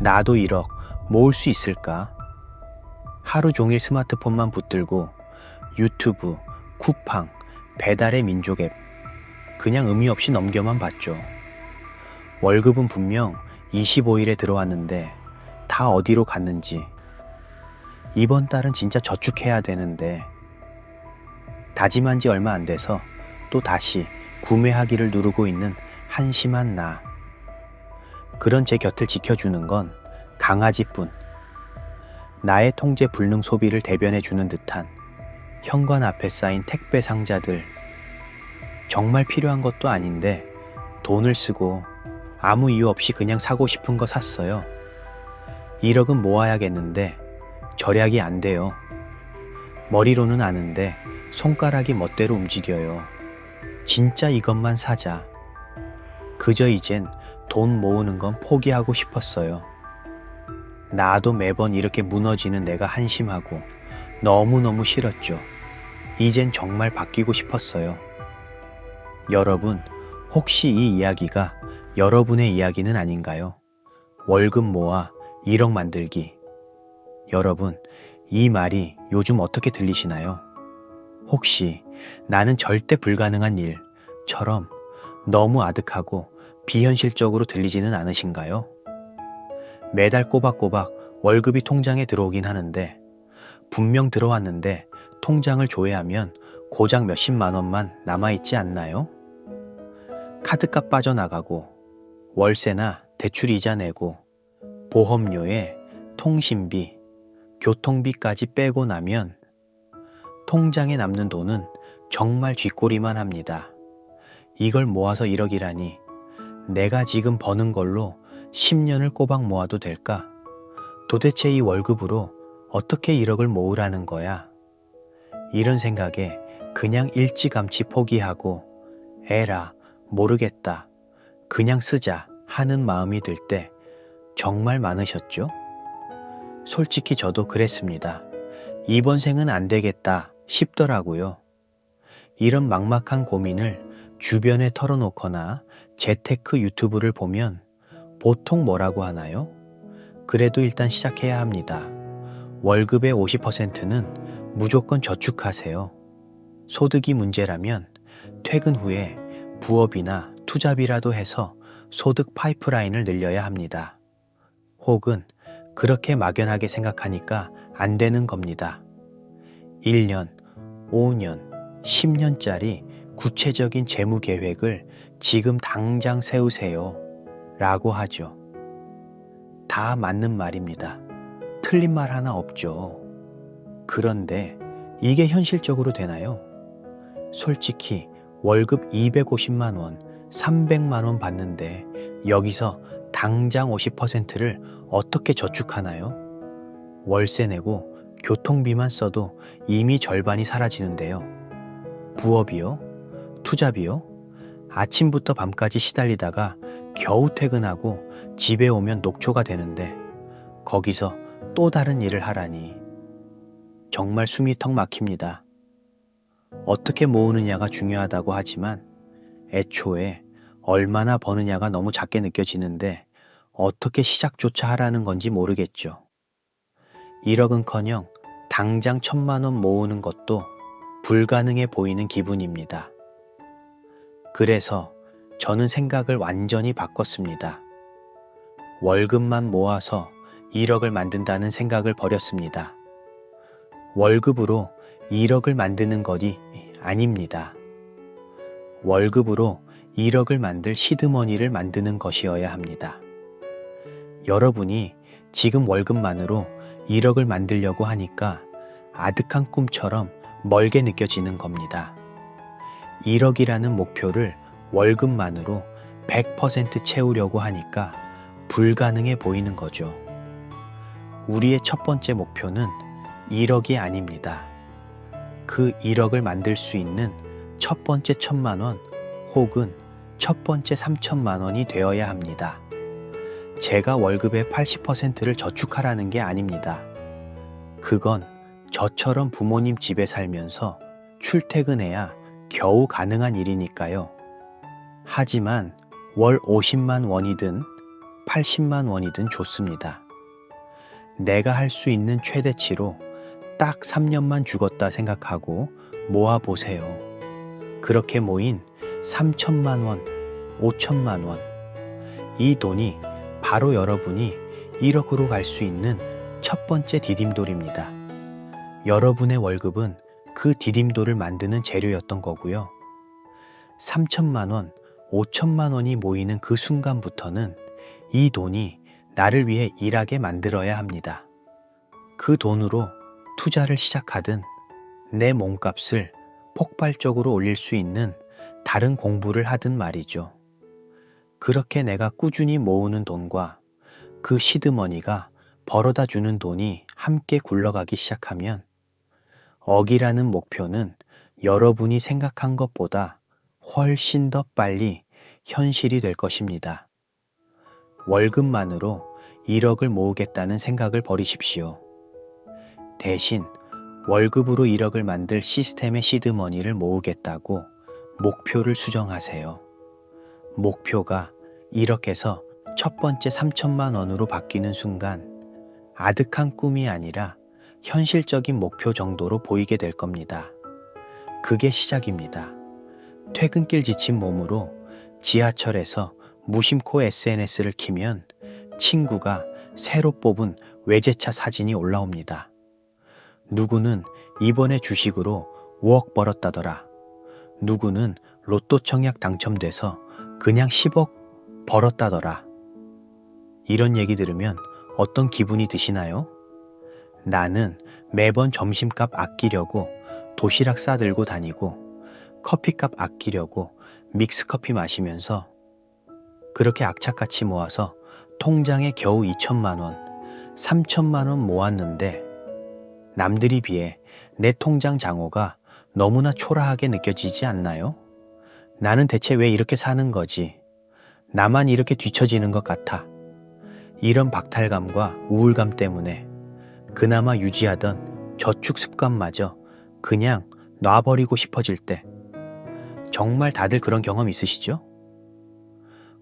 나도 1억 모을 수 있을까? 하루 종일 스마트폰만 붙들고 유튜브, 쿠팡, 배달의 민족 앱 그냥 의미 없이 넘겨만 봤죠. 월급은 분명 25일에 들어왔는데 다 어디로 갔는지 이번 달은 진짜 저축해야 되는데 다짐한 지 얼마 안 돼서 또 다시 구매하기를 누르고 있는 한심한 나. 그런 제 곁을 지켜주는 건 강아지뿐. 나의 통제 불능 소비를 대변해 주는 듯한 현관 앞에 쌓인 택배 상자들. 정말 필요한 것도 아닌데 돈을 쓰고 아무 이유 없이 그냥 사고 싶은 거 샀어요. 1억은 모아야겠는데 절약이 안 돼요. 머리로는 아는데 손가락이 멋대로 움직여요. 진짜 이것만 사자. 그저 이젠 돈 모으는 건 포기하고 싶었어요. 나도 매번 이렇게 무너지는 내가 한심하고 너무너무 싫었죠. 이젠 정말 바뀌고 싶었어요. 여러분, 혹시 이 이야기가 여러분의 이야기는 아닌가요? 월급 모아 1억 만들기. 여러분, 이 말이 요즘 어떻게 들리시나요? 혹시 나는 절대 불가능한 일처럼 너무 아득하고 비현실적으로 들리지는 않으신가요? 매달 꼬박꼬박 월급이 통장에 들어오긴 하는데 분명 들어왔는데 통장을 조회하면 고작 몇십만 원만 남아있지 않나요? 카드값 빠져나가고 월세나 대출 이자 내고 보험료에 통신비, 교통비까지 빼고 나면 통장에 남는 돈은 정말 쥐꼬리만 합니다. 이걸 모아서 1억이라니 내가 지금 버는 걸로 10년을 꼬박 모아도 될까? 도대체 이 월급으로 어떻게 1억을 모으라는 거야? 이런 생각에 그냥 일찌감치 포기하고 에라 모르겠다 그냥 쓰자 하는 마음이 들 때 정말 많으셨죠? 솔직히 저도 그랬습니다. 이번 생은 안 되겠다 싶더라고요. 이런 막막한 고민을 주변에 털어놓거나 재테크 유튜브를 보면 보통 뭐라고 하나요? 그래도 일단 시작해야 합니다. 월급의 50%는 무조건 저축하세요. 소득이 문제라면 퇴근 후에 부업이나 투잡이라도 해서 소득 파이프라인을 늘려야 합니다. 혹은 그렇게 막연하게 생각하니까 안 되는 겁니다. 1년, 5년, 10년짜리 구체적인 재무 계획을 지금 당장 세우세요. 라고 하죠. 다 맞는 말입니다. 틀린 말 하나 없죠. 그런데 이게 현실적으로 되나요? 솔직히 월급 250만 원, 300만 원 받는데 여기서 당장 50%를 어떻게 저축하나요? 월세 내고 교통비만 써도 이미 절반이 사라지는데요. 부업이요? 투잡이요? 아침부터 밤까지 시달리다가 겨우 퇴근하고 집에 오면 녹초가 되는데 거기서 또 다른 일을 하라니 정말 숨이 턱 막힙니다. 어떻게 모으느냐가 중요하다고 하지만 애초에 얼마나 버느냐가 너무 작게 느껴지는데 어떻게 시작조차 하라는 건지 모르겠죠. 1억은 커녕 당장 천만 원 모으는 것도 불가능해 보이는 기분입니다. 그래서 저는 생각을 완전히 바꿨습니다. 월급만 모아서 1억을 만든다는 생각을 버렸습니다. 월급으로 1억을 만드는 것이 아닙니다. 월급으로 1억을 만들 시드머니를 만드는 것이어야 합니다. 여러분이 지금 월급만으로 1억을 만들려고 하니까 아득한 꿈처럼 멀게 느껴지는 겁니다. 1억이라는 목표를 월급만으로 100% 채우려고 하니까 불가능해 보이는 거죠. 우리의 첫 번째 목표는 1억이 아닙니다. 그 1억을 만들 수 있는 첫 번째 천만 원 혹은 첫 번째 3천만 원이 되어야 합니다. 제가 월급의 80%를 저축하라는 게 아닙니다. 그건 저처럼 부모님 집에 살면서 출퇴근해야 겨우 가능한 일이니까요. 하지만 월 50만 원이든 80만 원이든 좋습니다. 내가 할 수 있는 최대치로 딱 3년만 죽었다 생각하고 모아보세요. 그렇게 모인 3천만 원, 5천만 원. 이 돈이 바로 여러분이 1억으로 갈 수 있는 첫 번째 디딤돌입니다. 여러분의 월급은 그 디딤돌을 만드는 재료였던 거고요. 3천만 원, 5천만 원이 모이는 그 순간부터는 이 돈이 나를 위해 일하게 만들어야 합니다. 그 돈으로 투자를 시작하든 내 몸값을 폭발적으로 올릴 수 있는 다른 공부를 하든 말이죠. 그렇게 내가 꾸준히 모으는 돈과 그 시드머니가 벌어다 주는 돈이 함께 굴러가기 시작하면 억이라는 목표는 여러분이 생각한 것보다 훨씬 더 빨리 현실이 될 것입니다. 월급만으로 1억을 모으겠다는 생각을 버리십시오. 대신 월급으로 1억을 만들 시스템의 시드머니를 모으겠다고 목표를 수정하세요. 목표가 1억에서 첫 번째 3천만 원으로 바뀌는 순간 아득한 꿈이 아니라 현실적인 목표 정도로 보이게 될 겁니다. 그게 시작입니다. 퇴근길 지친 몸으로 지하철에서 무심코 SNS를 키면 친구가 새로 뽑은 외제차 사진이 올라옵니다. 누구는 이번에 주식으로 5억 벌었다더라. 누구는 로또 청약 당첨돼서 그냥 10억 벌었다더라. 이런 얘기 들으면 어떤 기분이 드시나요? 나는 매번 점심값 아끼려고 도시락 싸들고 다니고 커피값 아끼려고 믹스커피 마시면서 그렇게 악착같이 모아서 통장에 겨우 2천만 원, 3천만 원 모았는데 남들이 비해 내 통장 장호가 너무나 초라하게 느껴지지 않나요? 나는 대체 왜 이렇게 사는 거지? 나만 이렇게 뒤처지는 것 같아. 이런 박탈감과 우울감 때문에 그나마 유지하던 저축 습관마저 그냥 놔버리고 싶어질 때 정말 다들 그런 경험 있으시죠?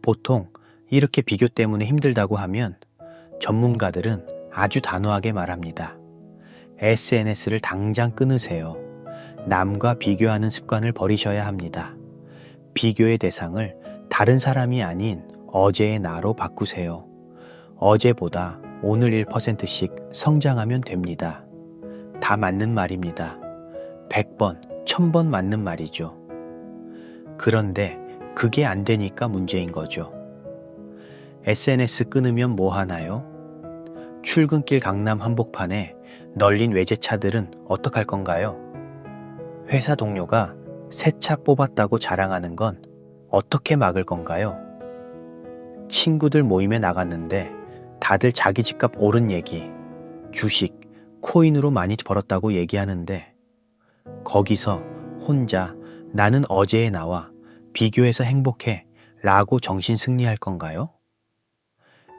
보통 이렇게 비교 때문에 힘들다고 하면 전문가들은 아주 단호하게 말합니다. SNS를 당장 끊으세요. 남과 비교하는 습관을 버리셔야 합니다. 비교의 대상을 다른 사람이 아닌 어제의 나로 바꾸세요. 어제보다 오늘 1%씩 성장하면 됩니다. 다 맞는 말입니다. 100번, 1000번 맞는 말이죠. 그런데 그게 안 되니까 문제인 거죠. SNS 끊으면 뭐 하나요? 출근길 강남 한복판에 널린 외제차들은 어떡할 건가요? 회사 동료가 새 차 뽑았다고 자랑하는 건 어떻게 막을 건가요? 친구들 모임에 나갔는데 다들 자기 집값 오른 얘기, 주식, 코인으로 많이 벌었다고 얘기하는데 거기서 혼자 나는 어제의 나와 비교해서 행복해 라고 정신 승리할 건가요?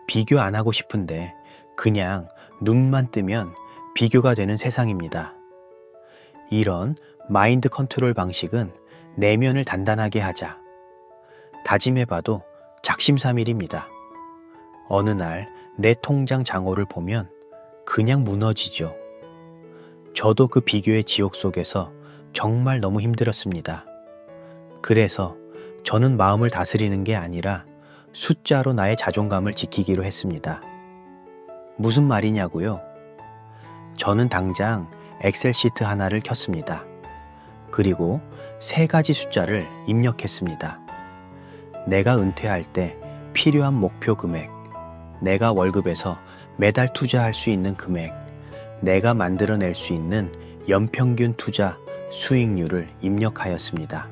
비교 안 하고 싶은데 그냥 눈만 뜨면 비교가 되는 세상입니다. 이런 마인드 컨트롤 방식은 내면을 단단하게 하자. 다짐해봐도 작심삼일입니다. 어느 날 내 통장 장호를 보면 그냥 무너지죠. 저도 그 비교의 지옥 속에서 정말 너무 힘들었습니다. 그래서 저는 마음을 다스리는 게 아니라 숫자로 나의 자존감을 지키기로 했습니다. 무슨 말이냐고요? 저는 당장 엑셀 시트 하나를 켰습니다. 그리고 세 가지 숫자를 입력했습니다. 내가 은퇴할 때 필요한 목표 금액, 내가 월급에서 매달 투자할 수 있는 금액, 내가 만들어낼 수 있는 연평균 투자 수익률을 입력하였습니다.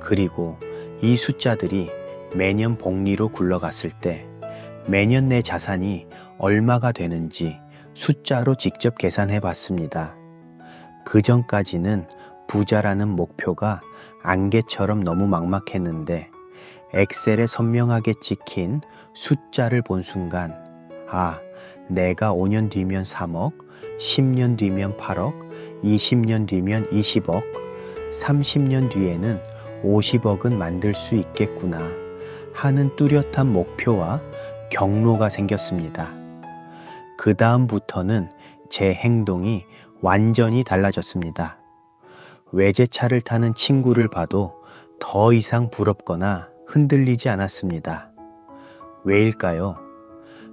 그리고 이 숫자들이 매년 복리로 굴러갔을 때 매년 내 자산이 얼마가 되는지 숫자로 직접 계산해 봤습니다. 그 전까지는 부자라는 목표가 안개처럼 너무 막막했는데 엑셀에 선명하게 찍힌 숫자를 본 순간 아, 내가 5년 뒤면 3억, 10년 뒤면 8억, 20년 뒤면 20억, 30년 뒤에는 50억은 만들 수 있겠구나 하는 뚜렷한 목표와 경로가 생겼습니다. 그 다음부터는 제 행동이 완전히 달라졌습니다. 외제차를 타는 친구를 봐도 더 이상 부럽거나 흔들리지 않았습니다. 왜일까요?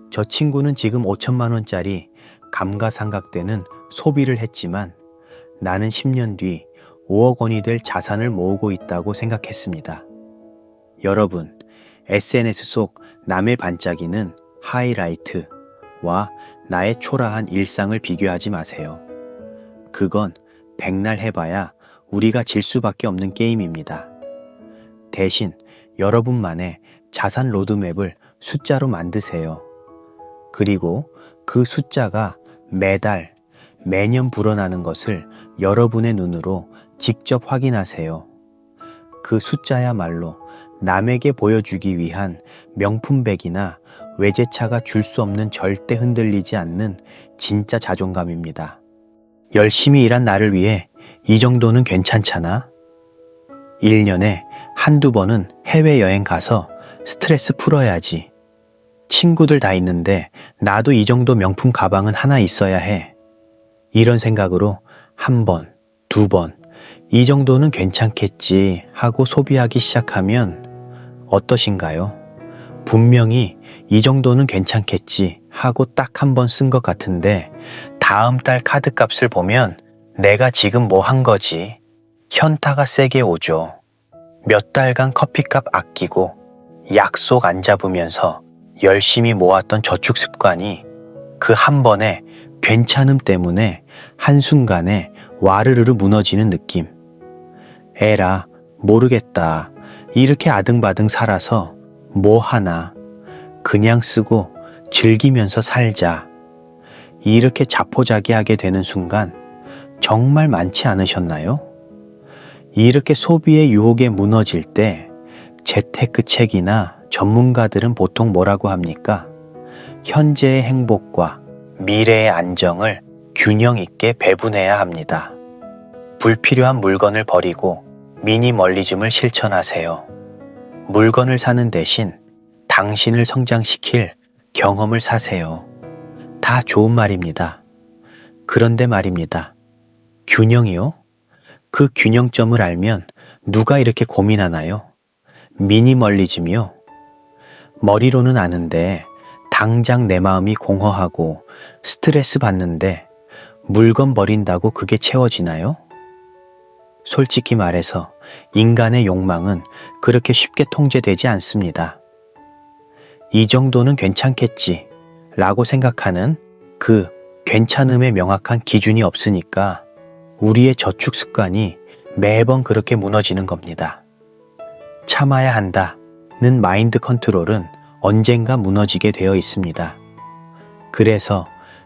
저 친구는 지금 5천만 원짜리 감가상각되는 소비를 했지만 나는 10년 뒤 5억 원이 될 자산을 모으고 있다고 생각했습니다. 여러분, SNS 속 남의 반짝이는 하이라이트와 나의 초라한 일상을 비교하지 마세요. 그건 백날 해봐야 우리가 질 수밖에 없는 게임입니다. 대신 여러분만의 자산 로드맵을 숫자로 만드세요. 그리고 그 숫자가 매달, 매년 불어나는 것을 여러분의 눈으로 직접 확인하세요. 그 숫자야말로 남에게 보여주기 위한 명품백이나 외제차가 줄 수 없는 절대 흔들리지 않는 진짜 자존감입니다. 열심히 일한 나를 위해 이 정도는 괜찮잖아. 1년에 한두 번은 해외여행 가서 스트레스 풀어야지. 친구들 다 있는데 나도 이 정도 명품 가방은 하나 있어야 해. 이런 생각으로 한 번, 두 번, 이 정도는 괜찮겠지 하고 소비하기 시작하면 어떠신가요? 분명히 이 정도는 괜찮겠지 하고 딱 한 번 쓴 것 같은데 다음 달 카드 값을 보면 내가 지금 뭐 한 거지? 현타가 세게 오죠. 몇 달간 커피값 아끼고 약속 안 잡으면서 열심히 모았던 저축 습관이 그 한 번에 괜찮음 때문에 한순간에 와르르르 무너지는 느낌. 에라, 모르겠다. 이렇게 아등바등 살아서 뭐 하나. 그냥 쓰고 즐기면서 살자. 이렇게 자포자기하게 되는 순간 정말 많지 않으셨나요? 이렇게 소비의 유혹에 무너질 때 재테크 책이나 전문가들은 보통 뭐라고 합니까? 현재의 행복과 미래의 안정을 균형 있게 배분해야 합니다. 불필요한 물건을 버리고 미니멀리즘을 실천하세요. 물건을 사는 대신 당신을 성장시킬 경험을 사세요. 다 좋은 말입니다. 그런데 말입니다. 균형이요? 그 균형점을 알면 누가 이렇게 고민하나요? 미니멀리즘이요? 머리로는 아는데 당장 내 마음이 공허하고 스트레스 받는데 물건 버린다고 그게 채워지나요? 솔직히 말해서 인간의 욕망은 그렇게 쉽게 통제되지 않습니다. 이 정도는 괜찮겠지 라고 생각하는 그 괜찮음의 명확한 기준이 없으니까 우리의 저축 습관이 매번 그렇게 무너지는 겁니다. 참아야 한다는 마인드 컨트롤은 언젠가 무너지게 되어 있습니다. 그래서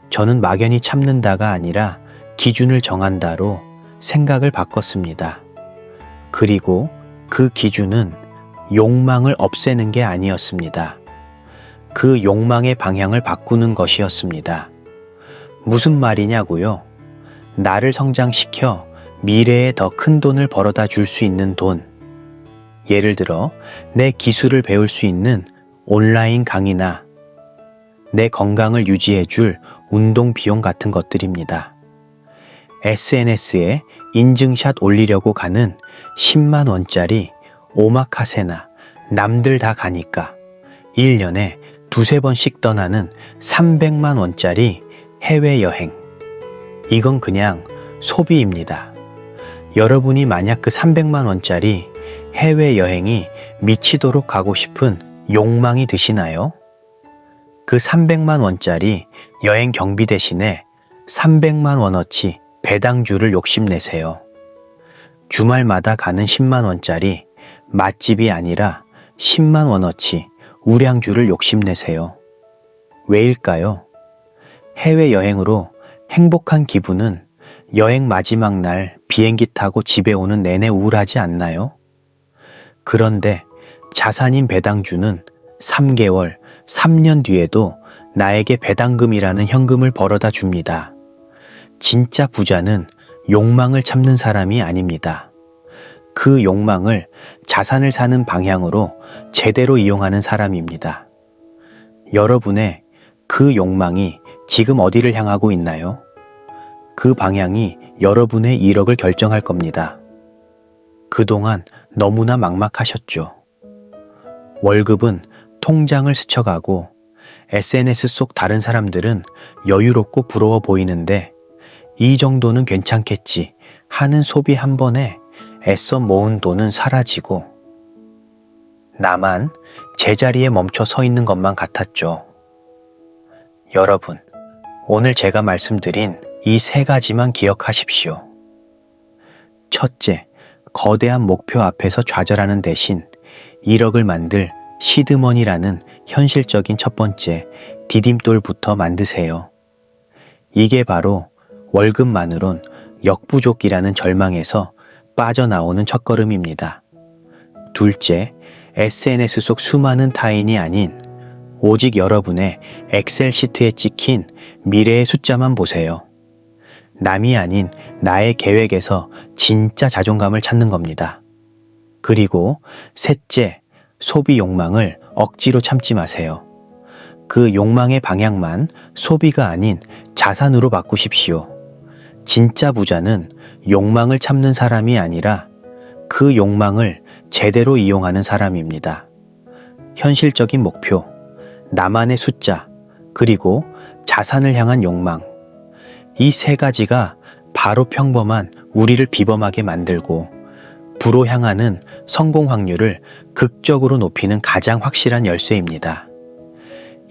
저는 막연히 참는다가 아니라 기준을 정한다로 생각을 바꿨습니다. 그리고 그 기준은 욕망을 없애는 게 아니었습니다. 그 욕망의 방향을 바꾸는 것이었습니다. 무슨 말이냐고요? 나를 성장시켜 미래에 더 큰 돈을 벌어다 줄 수 있는 돈. 예를 들어, 내 기술을 배울 수 있는 온라인 강의나 내 건강을 유지해 줄 운동 비용 같은 것들입니다. SNS에 인증샷 올리려고 가는 10만 원짜리 오마카세나 남들 다 가니까 1년에 두세 번씩 떠나는 300만 원짜리 해외여행. 이건 그냥 소비입니다. 여러분이 만약 그 300만 원짜리 해외여행이 미치도록 가고 싶은 욕망이 드시나요? 그 300만 원짜리 여행 경비 대신에 300만 원어치 배당주를 욕심내세요. 주말마다 가는 10만 원짜리 맛집이 아니라 10만 원어치 우량주를 욕심내세요. 왜일까요? 해외여행으로 행복한 기분은 여행 마지막 날 비행기 타고 집에 오는 내내 우울하지 않나요? 그런데 자산인 배당주는 3개월, 3년 뒤에도 나에게 배당금이라는 현금을 벌어다 줍니다. 진짜 부자는 욕망을 참는 사람이 아닙니다. 그 욕망을 자산을 사는 방향으로 제대로 이용하는 사람입니다. 여러분의 그 욕망이 지금 어디를 향하고 있나요? 그 방향이 여러분의 1억을 결정할 겁니다. 그동안 너무나 막막하셨죠. 월급은 통장을 스쳐가고 SNS 속 다른 사람들은 여유롭고 부러워 보이는데 이 정도는 괜찮겠지 하는 소비 한 번에 애써 모은 돈은 사라지고 나만 제자리에 멈춰 서 있는 것만 같았죠. 여러분, 오늘 제가 말씀드린 이 세 가지만 기억하십시오. 첫째, 거대한 목표 앞에서 좌절하는 대신 1억을 만들 시드머니라는 현실적인 첫 번째 디딤돌부터 만드세요. 이게 바로 월급만으론 역부족이라는 절망에서 빠져나오는 첫걸음입니다. 둘째, SNS 속 수많은 타인이 아닌 오직 여러분의 엑셀 시트에 찍힌 미래의 숫자만 보세요. 남이 아닌 나의 계획에서 진짜 자존감을 찾는 겁니다. 그리고 셋째, 소비 욕망을 억지로 참지 마세요. 그 욕망의 방향만 소비가 아닌 자산으로 바꾸십시오. 진짜 부자는 욕망을 참는 사람이 아니라 그 욕망을 제대로 이용하는 사람입니다. 현실적인 목표, 나만의 숫자, 그리고 자산을 향한 욕망. 이 세 가지가 바로 평범한 우리를 비범하게 만들고 부로 향하는 성공 확률을 극적으로 높이는 가장 확실한 열쇠입니다.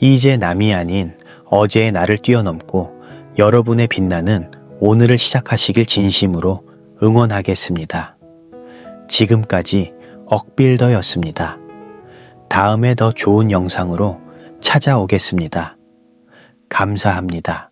이제 남이 아닌 어제의 나를 뛰어넘고 여러분의 빛나는 오늘을 시작하시길 진심으로 응원하겠습니다. 지금까지 억빌더였습니다. 다음에 더 좋은 영상으로 찾아오겠습니다. 감사합니다.